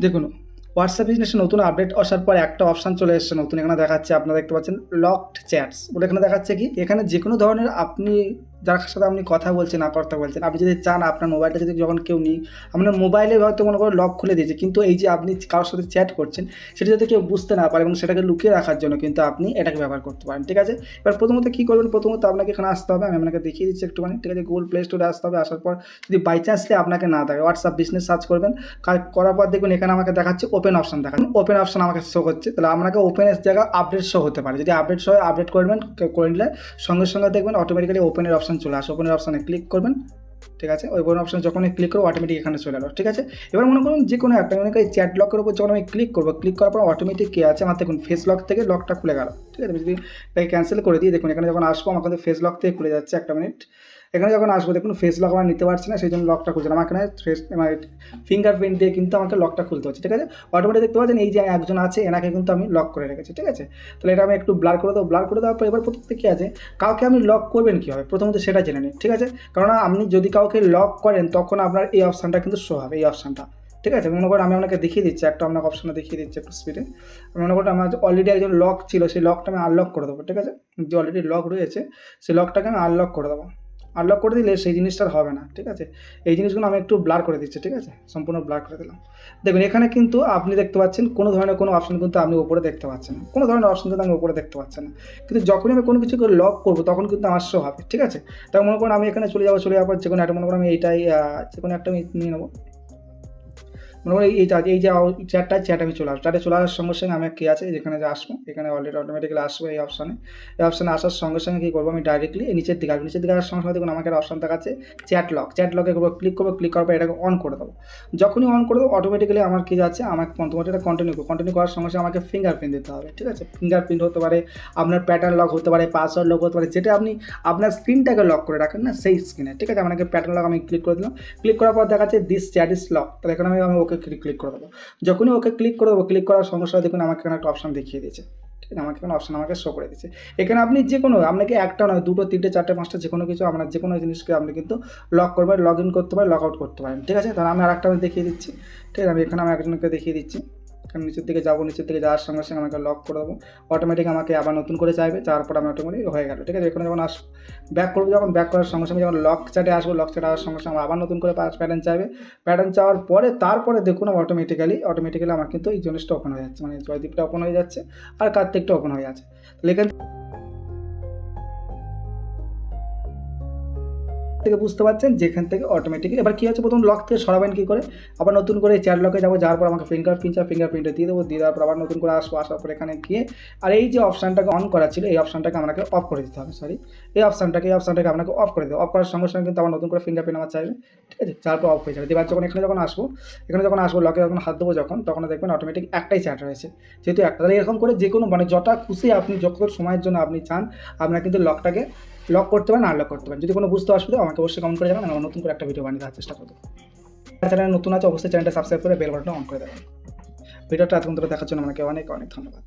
দেখুন WhatsApp business নতুন update আসার পর একটা অপশান চলে এসছে, নতুন এখানে দেখাচ্ছে, আপনারা দেখতে পাচ্ছেন লকড চ্যাটস ওটা এখানে দেখাচ্ছে কি, এখানে যে কোনো ধরনের আপনি যার সাথে আপনি কথা বলছেন না কথা বলছেন, আপনি যদি চান আপনার মোবাইলটা যদি যখন কেউ নিই, আপনার মোবাইলে হয়তো মনে করো লক খুলে দিয়েছে, কিন্তু এই যে আপনি কারোর সাথে চ্যাট করছেন, সেটা যাতে কেউ বুঝতে না পারে এবং সেটাকে লুকিয়ে রাখার জন্য কিন্তু আপনি এটাকে ব্যবহার করতে পারেন, ঠিক আছে? এবার প্রথমত কী করবেন? প্রথমত আপনাকে এখানে আসতে হবে, আমি আপনাকে দেখিয়ে দিচ্ছি একটুখানি, ঠিক আছে? গুগল প্লে স্টোরে আসতে হবে, আসার পর যদি বাই চান্সলি আপনাকে না থাকে হোয়াটসঅ্যাপ বিজনেস সার্চ করবেন করার পর দেখুন এখানে আমাকে দেখাচ্ছে ওপেন অপশন দেখাচ্ছে ওপেন অপশন আমাকে শো করছে, তাহলে আপনাকে ওপেনের জায়গায় আপডেট শো হতে পারে, যদি আপডেট শো আপডেট করবেন করে নিলে সঙ্গে সঙ্গে দেখবেন অটোমেটিক্যালি ওপেনের অপশন চলে আসে। ওপেনের অপশানে ক্লিক করবেন, ঠিক আছে? ওই ওপেন অপশান যখন ক্লিক করব অটোমেটিক এখানে চলে এলো, ঠিক আছে? এবার মনে করুন যে কোনো একটা, মনে করি চ্যাট লকের উপর যখন আমি ক্লিক করব ক্লিক করার পর অটোমেটিক কে আছে? আমার দেখুন ফেস লক থেকে লকটা খুলে গেল। ঠিক আছে? আমি যদি এটাকে ক্যান্সেল করে দিই দেখুন, এখানে যখন আসব আমার কিন্তু ফেস লক থেকে খুলে যাচ্ছে একটা মিনিট এখানে যখন আসব দেখুন ফেস লক আমার নিতে পারছি না সেই জন্য লকটা খুলছে আমার এখানে ফেস আমার ফিঙ্গারপ্রিন্ট দিয়ে কিন্তু আমাকে লকটা খুলতে হচ্ছে, ঠিক আছে? অটোমেটিক দেখতে পাচ্ছেন এই যে একজন আছে, এনাকে কিন্তু আমি লক করে রেখেছি, ঠিক আছে? তাহলে এটা আমি একটু ব্লার করে দেবো। ব্লার করে দেওয়ার পর এবার প্রথমে কী আছে, কাউকে আপনি লক করবেন কীভাবে? প্রথমত সেটা জেনে নিন, ঠিক আছে? কারণ আপনি যদি কাউকে লক করেন, তখন আপনার এই অপশানটা কিন্তু শো হবে, এই অপশানটা ঠিক আছে? মনে করেন আমি আপনাকে দেখিয়ে দিচ্ছি, একটা আপনাকে অপশানে দেখিয়ে দিচ্ছি একটু স্পিডে মনে করো আমার অলরেডি একজন লক ছিল, সেই লকটা আমি আনলক করে দেবো, ঠিক আছে? যে অলরেডি লক রয়েছে, সেই লকটাকে আমি আনলক করে দেবো। আনলক করে দিলে সেই জিনিসটা হবে না, ঠিক আছে? এই জিনিসগুলো আমি একটু ব্লার করে দিচ্ছি, ঠিক আছে? সম্পূর্ণ ব্লার করে দিলাম। দেখুন, এখানে কিন্তু আপনি দেখতে পাচ্ছেন কোনো ধরনের কোনো অপশন কিন্তু আপনি উপরে দেখতে পাচ্ছেন না। কোনো ধরনের অপশন কিন্তু আমি উপরে দেখতে পাচ্ছেন না। কিন্তু যখনই আমি কোনো কিছুকে লক করব, তখন কিন্তু আমার হবে, ঠিক আছে? তাই মনে করুন আমি এখানে চলে যাব, চলে যাওয়ার পর যে কোনো একটা, মনে করুন আমি এইটাই যে কোনো একটা আমি নিয়ে নেব। মনে করি এইটা এই যে চ্যাটটা চ্যাট আমি চলে আসব। চ্যাটে চলে আসার সঙ্গে সঙ্গে আমি কী আছে, যেখানে যে আসব, এখানে অলরেডি অটোমেটিক্যালি আসব এই অপশানে এই অপশানে আসার সঙ্গে সঙ্গে কী করব আমি ডাইরেক্টলি নিচের দিকে আসব। নিচের দিকে আসার সঙ্গে সঙ্গে দেখুন আমাকে অপশান দেখাচ্ছে চ্যাট লক চ্যাট লকে করব ক্লিক করব ক্লিক করার পর এটাকে অন করে দেবো। যখনই অন করে দেবো অটোমেটিক্যালি আমার কী যাচ্ছে, আমাকে তোমার এটা কন্টিনিউ কন্টিনিউ করার সঙ্গে সঙ্গে আমাকে ফিঙ্গারপ্রিন্ট দিতে হবে, ঠিক আছে? ফিঙ্গারপ্রিন্ট হতে পারে, আপনার প্যাটার্ন লক হতে পারে পাসওয়ার্ড লক হতে পারে, যেটা আপনি আপনার স্ক্রিনটাকে লক করে রাখেন না, সেই স্ক্রিনে ঠিক আছে? আপনাকে প্যাটার্ন লক আমি ক্লিক করে দিলাম। ক্লিক করার পর দেখাচ্ছে দিস চ্যাট ইস লক তাহলে এখানে আমি আমি ওকে ক্লিক করে দেবো। যখনই ওকে ক্লিক করে দেবো ক্লিক করার সঙ্গে সঙ্গে দেখুন আমাকে এখানে একটা অপশান দেখিয়ে দিয়েছে। ঠিক আছে? আমাকে এখানে অপশান আমাকে শো করে দিচ্ছে এখানে আপনি যে কোনো, আপনাকে একটা নয়, দুটো, তিনটে, চারটে, পাঁচটা যে কোনো কিছু আপনার যে কোনো জিনিসকে আপনি কিন্তু লক করবেন লগ ইন করতে পারেন লগ আউট করতে পারেন। ঠিক আছে? তাহলে আমি আর একটা আমি দেখিয়ে দিচ্ছি। ঠিক আছে? আমি এখানে আমি একজনকে দেখিয়ে দিচ্ছি। এখানে নিচের দিকে যাব, নিচের দিকে যাওয়ার সঙ্গে সঙ্গে আমাকে লক করে দেবো। অটোমেটিক আমাকে আবার নতুন করে চাইবে, তারপর আমি অটোমেটিক হয়ে গেল, ঠিক আছে? এখানে যখন আসব ব্যাক করব, যখন ব্যাক করার সঙ্গে সঙ্গে যখন লক চাটে আসব লক চাটে আসার সঙ্গে সঙ্গে আমার আবার নতুন করে প্যাটার্ন চাইবে। প্যাটার্ন চাওয়ার পরে, তারপরে দেখুন অটোমেটিক্যালি অটোমেটিক্যালি আমার কিন্তু এই জিনিসটা ওপেন হয়ে যাচ্ছে মানে জয়দীপটা ওপেন হয়ে যাচ্ছে, আর কার্তিকটা ওপেন হয়ে যাচ্ছে তাহলে এখান থেকে বুঝতে পারছেন, যেখান থেকে অটোমেটিক্যালি এবার কী হচ্ছে, প্রথম লক থেকে সরাবেন কী করে? আবার নতুন করে চার লকে যাব, যাওয়ার পর আমাকে ফিঙ্গার প্রিন্ট ফিঙ্গারপ্রিন্টে দিয়ে দেবো, দিয়ে দেওয়ার পর আবার নতুন করে আসব, আসার পর এখানে গিয়ে আর এই যে অপশানটাকে অন করা ছিল, এই অপশানটাকে আমাকে অফ করে দিতে হবে সরি এই অপশানটাকে এই অপশানটাকে আপনাকে অফ করে দেবো অফ করার সঙ্গে সঙ্গে কিন্তু আবার নতুন করে ফিঙ্গারপ্রিন্ট আমার চাইবে, ঠিক আছে? তারপর অফ হয়ে যাবে। এবার যখন এখানে যখন আসব, এখানে যখন আসব লকে যখন হাত দেবো যখন, তখন দেখবেন অটোমেটিক একটাই চ্যাট রয়েছে। যেহেতু একটা, তাহলে এরকম করে যে কোনো মানে যটা খুশি আপনি যত সময়ের জন্য আপনি চান, আপনার কিন্তু লকটাকে লক করতে পারেন, আনলক করতে পারেন। যদি কোনো বুঝতে অসুবিধা আমাকে অবশ্যই কমেন্ট করে জানান আমি নতুন করে একটা ভিডিও বানিয়ে দেওয়ার চেষ্টা করব। চ্যানেল নতুন আছে, অবশ্যই চ্যানেলটা সাবস্ক্রাইব করে বেল বাটনটা অন করে দেবেন। ভিডিওটা এতক্ষণ ধরে দেখার জন্য আমাকে অনেক অনেক ধন্যবাদ।